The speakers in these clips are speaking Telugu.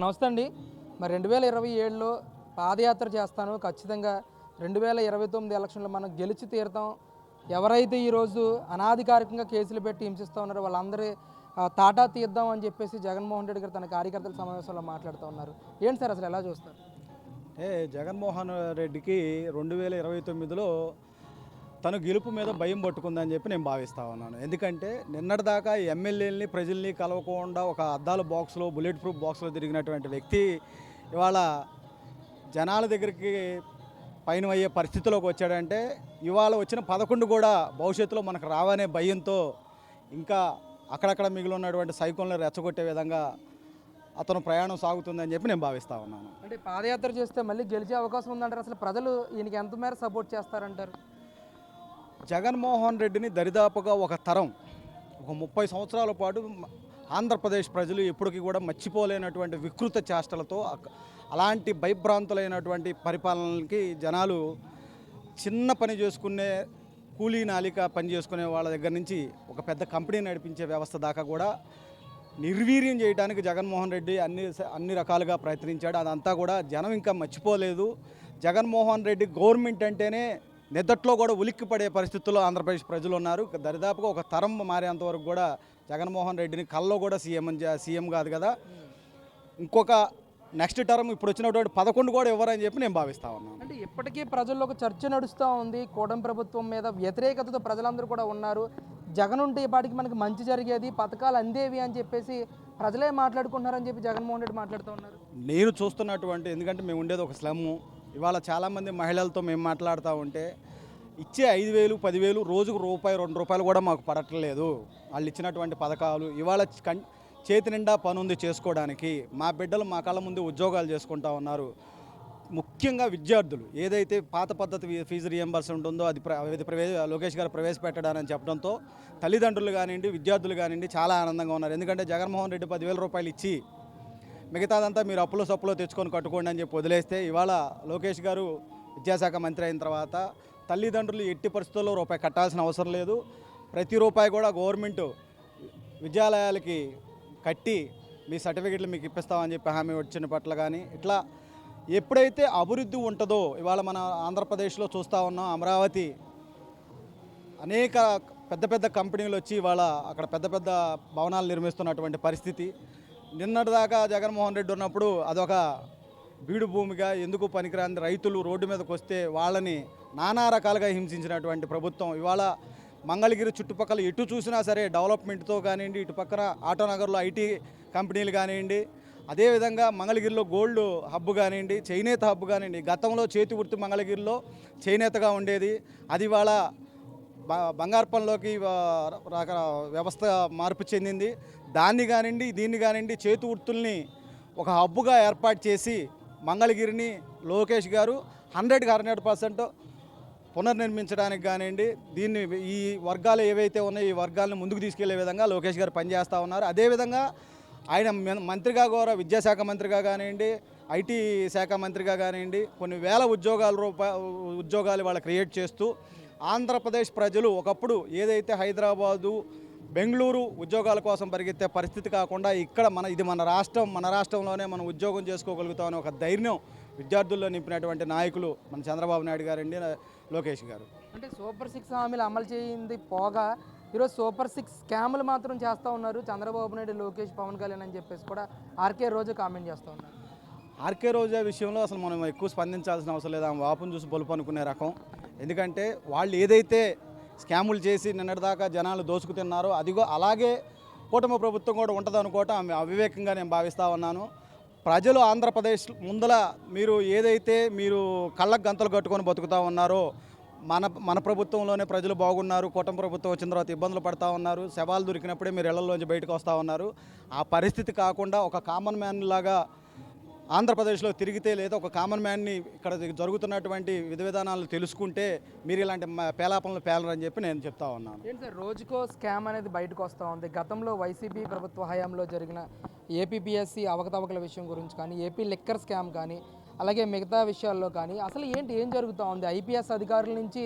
నమస్తే అండి. మరి రెండు వేల ఇరవై ఏడులో పాదయాత్ర చేస్తాను. ఖచ్చితంగా రెండు వేల ఇరవై తొమ్మిది ఎలక్షన్లో మనం గెలిచి తీరుతాం. ఎవరైతే ఈరోజు అనాధికారికంగా కేసులు పెట్టి హింసిస్తూ ఉన్నారో వాళ్ళందరి తాటా తీద్దాం అని చెప్పేసి జగన్మోహన్ రెడ్డి గారు తన కార్యకర్తల సమావేశంలో మాట్లాడుతూ ఉన్నారు. ఏంటి సార్ అసలు ఎలా చూస్తారు? ఏ జగన్మోహన్ రెడ్డికి రెండు వేల ఇరవై తొమ్మిదిలో తను గెలుపు మీద భయం పట్టుకుందని చెప్పి నేను భావిస్తా ఉన్నాను. ఎందుకంటే నిన్నటిదాకా ఎమ్మెల్యేలని ప్రజల్ని కలవకుండా ఒక అద్దాల బాక్స్లో బుల్లెట్ ప్రూఫ్ బాక్స్లో తిరిగినటువంటి వ్యక్తి ఇవాళ జనాల దగ్గరికి పైన అయ్యే పరిస్థితిలోకి వచ్చాడంటే ఇవాళ వచ్చిన పదకొండు కూడా భవిష్యత్తులో మనకు రావనే భయంతో ఇంకా అక్కడక్కడ మిగిలి ఉన్నటువంటి రెచ్చగొట్టే విధంగా అతను ప్రయాణం సాగుతుందని చెప్పి నేను భావిస్తా ఉన్నాను. అంటే పాదయాత్ర చేస్తే మళ్ళీ గెలిచే అవకాశం ఉందంటారు. అసలు ప్రజలు ఈయనకి ఎంత మేర సపోర్ట్ చేస్తారంటారు? జగన్మోహన్ రెడ్డిని దరిదాపుగా ఒక తరం ఒక ముప్పై సంవత్సరాల పాటు ఆంధ్రప్రదేశ్ ప్రజలు ఎప్పటికీ కూడా మర్చిపోలేనటువంటి వికృత చేష్టలతో అలాంటి భయభ్రాంతులైనటువంటి పరిపాలనకి జనాలు చిన్న పని చేసుకునే కూలీ నాలిక పని చేసుకునే వాళ్ళ దగ్గర నుంచి ఒక పెద్ద కంపెనీ నడిపించే వ్యవస్థ దాకా కూడా నిర్వీర్యం చేయడానికి జగన్మోహన్ రెడ్డి అన్ని అన్ని రకాలుగా ప్రయత్నించాడు. అదంతా కూడా జనం ఇంకా మర్చిపోలేదు. జగన్మోహన్ రెడ్డి గవర్నమెంట్ అంటేనే నిద్దట్లో కూడా ఉలిక్కి పడే పరిస్థితుల్లో ఆంధ్రప్రదేశ్ ప్రజలు ఉన్నారు దరిదాపుగా ఒక తరం మారేంత వరకు కూడా జగన్మోహన్ రెడ్డిని కల్లో కూడా సీఎం సీఎం కాదు కదా. ఇంకొక నెక్స్ట్ టర్మ్ ఇప్పుడు వచ్చినటువంటి పదకొండు కూడా ఇవ్వరని చెప్పి నేను భావిస్తా ఉన్నాను. అంటే ఇప్పటికీ ప్రజల్లో ఒక చర్చ నడుస్తూ ఉంది. కూటమి ప్రభుత్వం మీద వ్యతిరేకతతో ప్రజలందరూ కూడా ఉన్నారు. జగన్ ఉంటే ఈ పాటికి మనకి మంచి జరిగేది పథకాలు అందేవి అని చెప్పేసి ప్రజలే మాట్లాడుకుంటున్నారని చెప్పి జగన్మోహన్ రెడ్డి మాట్లాడుతూ ఉన్నారు. నేను చూస్తున్నటువంటి ఎందుకంటే మేము ఉండేది ఒక స్లమ్ ఇవాళ చాలామంది మహిళలతో మేము మాట్లాడుతూ ఉంటే ఇచ్చే ఐదు వేలు పదివేలు రోజుకు రూపాయి రెండు రూపాయలు కూడా మాకు పడట్లేదు. వాళ్ళు ఇచ్చినటువంటి పథకాలు ఇవాళ కం చేతి నిండా పని ఉంది చేసుకోవడానికి. మా బిడ్డలు మా కళ్ళ ముందు ఉద్యోగాలు చేసుకుంటా ఉన్నారు. ముఖ్యంగా విద్యార్థులు ఏదైతే పాత పద్ధతి ఫీజు రియంబర్స్ ఉంటుందో అది ప్ర- అది ప్రవే లోకేష్ గారు ప్రవేశపెట్టడానని చెప్పడంతో తల్లిదండ్రులు కానివ్వండి విద్యార్థులు కానివ్వండి చాలా ఆనందంగా ఉన్నారు. ఎందుకంటే జగన్మోహన్ రెడ్డి పదివేల రూపాయలు ఇచ్చి మిగతాదంతా మీరు అప్పులో సప్పులో తెచ్చుకొని కట్టుకోండి అని చెప్పి వదిలేస్తే ఇవాళ లోకేష్ గారు విద్యాశాఖ మంత్రి అయిన తర్వాత తల్లిదండ్రులు ఎట్టి పరిస్థితుల్లో రూపాయి కట్టాల్సిన అవసరం లేదు. ప్రతి రూపాయి కూడా గవర్నమెంట్ విద్యాలయాలకి కట్టి మీ సర్టిఫికెట్లు మీకు ఇప్పిస్తామని చెప్పి హామీ వచ్చిన పట్ల కానీ ఇట్లా ఎప్పుడైతే అభివృద్ధి ఉంటుందో ఇవాళ మన ఆంధ్రప్రదేశ్లో చూస్తూ ఉన్నాం అమరావతి అనేక పెద్ద పెద్ద కంపెనీలు వచ్చి ఇవాళ అక్కడ పెద్ద పెద్ద భవనాలు నిర్మిస్తున్నటువంటి పరిస్థితి. నిన్నటిదాకా జగన్మోహన్ రెడ్డి ఉన్నప్పుడు అదొక బీడు భూమిగా ఎందుకు పనికిరాని రైతులు రోడ్డు మీదకి వస్తే వాళ్ళని నానా రకాలుగా హింసించినటువంటి ప్రభుత్వం. ఇవాళ మంగళగిరి చుట్టుపక్కల ఎటు చూసినా సరే డెవలప్మెంట్తో కానివ్వండి ఇటు పక్కన ఆటోనగర్లో ఐటీ కంపెనీలు కానివ్వండి అదేవిధంగా మంగళగిరిలో గోల్డ్ హబ్ కానివ్వండి చేనేత హబ్ కానివ్వండి గతంలో చేతి వృత్తి మంగళగిరిలో చేనేతగా ఉండేది. అది ఇవాళ బ- బంగారు వ్యవస్థ మార్పు చెందింది. దాన్ని కానివ్వండి దీన్ని కానివ్వండి చేతి వృత్తుల్ని ఒక హబ్బుగా ఏర్పాటు చేసి మంగళగిరిని లోకేష్ గారు హండ్రెడ్కి హండ్రెడ్ పర్సెంట్ పునర్నిర్మించడానికి కానివ్వండి దీన్ని ఈ వర్గాలు ఏవైతే ఉన్నాయో ఈ వర్గాలను ముందుకు తీసుకెళ్ళే విధంగా లోకేష్ గారు పనిచేస్తూ ఉన్నారు. అదేవిధంగా ఆయన మంత్రిగా కూడా విద్యాశాఖ మంత్రిగా కానివ్వండి ఐటీ శాఖ మంత్రిగా కానివ్వండి కొన్ని వేల ఉద్యోగాల రూపా ఉద్యోగాలు వాళ్ళ క్రియేట్ చేస్తూ ఆంధ్రప్రదేశ్ ప్రజలు ఒకప్పుడు ఏదైతే హైదరాబాదు బెంగళూరు ఉద్యోగాల కోసం పరిగెత్తే పరిస్థితి కాకుండా ఇక్కడ మన ఇది మన రాష్ట్రం మన రాష్ట్రంలోనే మనం ఉద్యోగం చేసుకోగలుగుతామని ఒక ధైర్యం విద్యార్థుల్లో నింపినటువంటి నాయకులు మన చంద్రబాబు నాయుడు గారండి లోకేష్ గారు. అంటే సూపర్ సిక్స్ హామీలు అమలు చేయింది పోగా ఈరోజు సూపర్ సిక్స్ స్కాములు మాత్రం చేస్తూ ఉన్నారు చంద్రబాబు నాయుడు లోకేష్ పవన్ కళ్యాణ్ అని చెప్పేసి కూడా ఆర్కే రోజు కామెంట్ చేస్తూ ఉన్నారు. ఆర్కే రోజా విషయంలో అసలు మనం ఎక్కువ స్పందించాల్సిన అవసరం లేదు. ఆమె వాపును చూసి బలుపు అనుకునే రకం. ఎందుకంటే వాళ్ళు ఏదైతే స్కాములు చేసి నిన్నటిదాకా జనాలు దోసుకు తిన్నారో అదిగో అలాగే కూటమి ప్రభుత్వం కూడా ఉంటుంది అనుకోవటం ఆమె అవివేకంగా నేను భావిస్తూ ఉన్నాను. ప్రజలు ఆంధ్రప్రదేశ్ ముందల మీరు ఏదైతే మీరు కళ్ళకు గంతలు కట్టుకొని బతుకుతా ఉన్నారో మన మన ప్రభుత్వంలోనే ప్రజలు బాగున్నారు కూటమి ప్రభుత్వం వచ్చిన తర్వాత ఇబ్బందులు పడతా ఉన్నారు శవాలు దొరికినప్పుడే మీరు ఇళ్ళలోంచి బయటకు వస్తూ ఉన్నారు. ఆ పరిస్థితి కాకుండా ఒక కామన్ మ్యాన్ లాగా ఆంధ్రప్రదేశ్లో తిరిగితే లేదా ఒక కామన్ మ్యాన్ని ఇక్కడ జరుగుతున్నటువంటి విధి విధానాలు తెలుసుకుంటే మీరు ఇలాంటి పేలాపనలు పేలరని చెప్పి నేను చెప్తా ఉన్నాను. ఏంటి సార్ రోజుకో స్కామ్ అనేది బయటకు వస్తూ ఉంది. గతంలో వైసీపీ ప్రభుత్వ హయాంలో జరిగిన ఏపీపీఎస్సీ అవకతవకల విషయం గురించి కానీ ఏపీ లిక్కర్ స్కామ్ కానీ అలాగే మిగతా విషయాల్లో కానీ అసలు ఏంటి ఏం జరుగుతూ ఉంది? ఐపీఎస్ అధికారుల నుంచి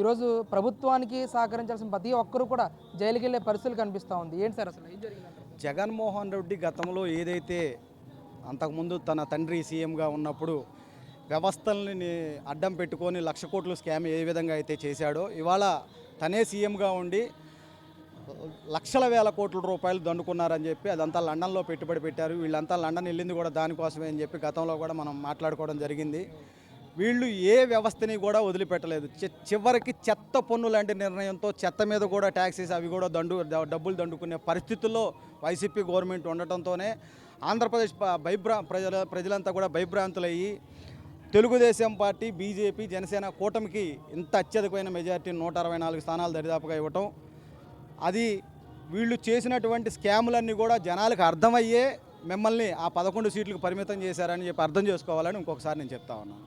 ఈరోజు ప్రభుత్వానికి సహకరించాల్సిన ప్రతి ఒక్కరూ కూడా జైలుకి వెళ్ళే పరిస్థితులు కనిపిస్తూ ఉంది. ఏంటి సార్ అసలు ఏం జరిగిందంటారు? జగన్మోహన్ రెడ్డి గతంలో ఏదైతే అంతకుముందు తన తండ్రి సీఎంగా ఉన్నప్పుడు వ్యవస్థల్ని అడ్డం పెట్టుకొని లక్ష కోట్లు స్కామ్ ఏ విధంగా అయితే చేశాడో ఇవాళ తనే సీఎంగా ఉండి లక్షల వేల కోట్ల రూపాయలు దండుకున్నారని చెప్పి అదంతా లండన్లో పెట్టుబడి పెట్టారు. వీళ్ళంతా లండన్ వెళ్ళింది కూడా దానికోసమే అని చెప్పి గతంలో కూడా మనం మాట్లాడుకోవడం జరిగింది. వీళ్ళు ఏ వ్యవస్థని కూడా వదిలిపెట్టలేదు. చివరికి చెత్త పన్ను లాంటి నిర్ణయంతో చెత్త మీద కూడా ట్యాక్సెస్ అవి కూడా దండు డబ్బులు దండుకునే పరిస్థితుల్లో వైసీపీ గవర్నమెంట్ ఉండటంతోనే ఆంధ్రప్రదేశ్ భయభ్రా ప్రజల ప్రజలంతా కూడా భయభ్రాంతులయ్యి తెలుగుదేశం పార్టీ బీజేపీ జనసేన కూటమికి ఇంత అత్యధికమైన మెజార్టీ నూట అరవై నాలుగు స్థానాలు దరిదాపుగా ఇవ్వటం అది వీళ్ళు చేసినటువంటి స్కాములన్నీ కూడా జనాలకు అర్థమయ్యే మిమ్మల్ని ఆ పదకొండు సీట్లకు పరిమితం చేశారని చెప్పి అర్థం చేసుకోవాలని ఇంకొకసారి నేను చెప్తా ఉన్నాను.